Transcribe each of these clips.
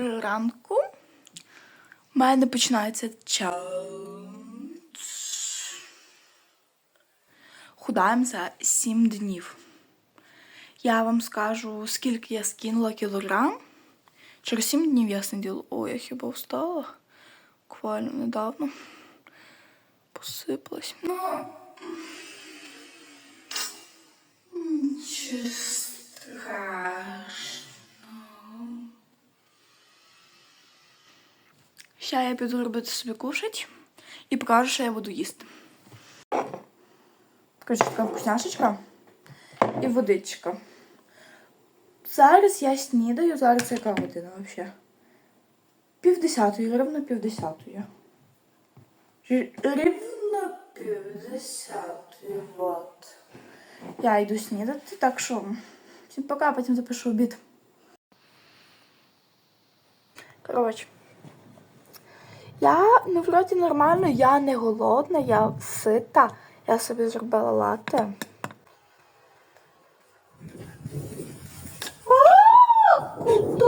ранку. У мене починається час. Худаємо за 7 днів. Я вам скажу, скільки я скинула кілограм. Через 7 днів я сиділа. Ой, я хіба встала? Буквально недавно. Посипалась. Ну. Ще я піду робити собі кушать і покажу, що я буду їсти. Короче, така вкусняшечка і водичка. Зараз я снідаю, зараз яка година взагалі? Півдесятої, рівно півдесятої. Рівно півдесятої, вот. Я йду снідати, так що всім пока, потім запишу обід. Коротше. Я ну, вроді нормально, я не голодна, я сита. Я собі зробила латте. А, Куда?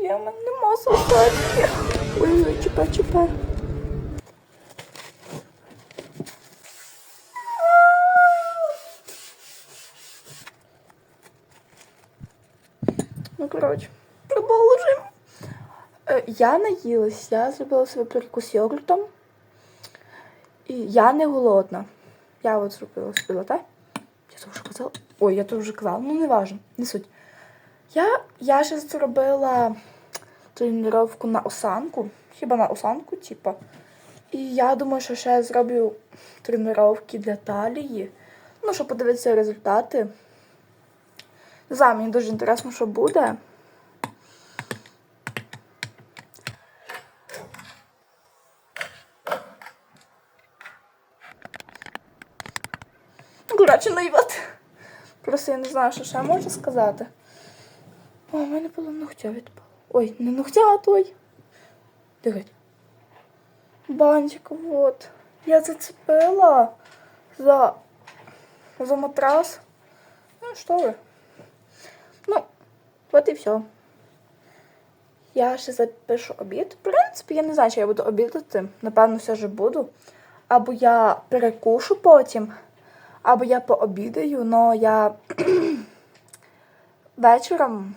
Є, в мене нема салфетки. Ой-ой, чіпай, чіпай. Ну, коротше. Е, Я наїлась, я зробила собі перекус йогуртом. І я не голодна. Я от зробила собі лате. Я то вже казала. Ой, я то вже казала, ну не важно, не суть. Я, я ще зробила тренування на осанку. Хіба на осанку, типа. І я думаю, що ще зроблю тренування для талії. Ну, щоб подивитися результати. Не знаю, мені дуже інтересно, що буде. І от. Просто я не знаю, що ще можу сказати. О, у мене було ногтя відпало. Ой, не ногтя, а той. Дивись. Бантик, вот. Я зацепила за, за матрас. Ну, що ви? Ну, от і все. Я ще запишу обід. В принципі, я не знаю, чи я буду обідати. Напевно, все ж буду. Або я перекушу потім, або я пообідаю, але я вечором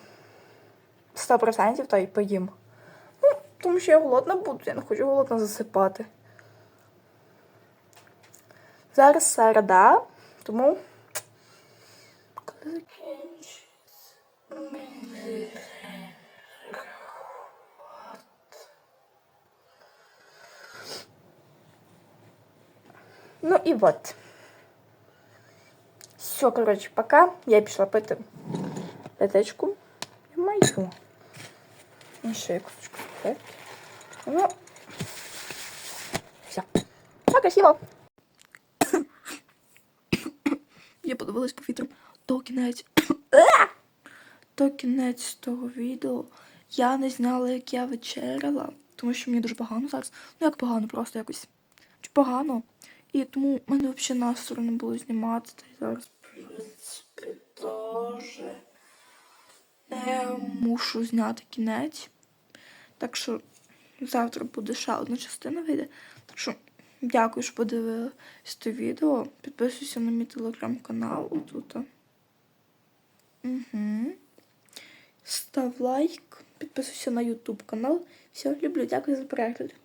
100% то й поїм. Ну, тому що я голодна буду, я не хочу голодно засипати. Зараз середа, тому. Ну і от. Все, коротше, пока. Я пішла пити летечку. І мою. І ще якусь конфетки. Ну. Все. Все красиво. Я подивилась по вітру. То кінець. То кінець того відео. Я не зняла, як я вечеряла, тому що мені дуже погано зараз. Ну як погано, просто якось. Чи погано. І тому в мене взагалі настрою не було знімати. Та й зараз, принципі, теж не мушу зняти кінець. Так що завтра буде ще одна частина вийде. Так що дякую, що подивилися це відео. Підписуйся на мій телеграм-канал отут. Угу. Став лайк, підписуйся на ютуб канал. Все, люблю, дякую за перегляд.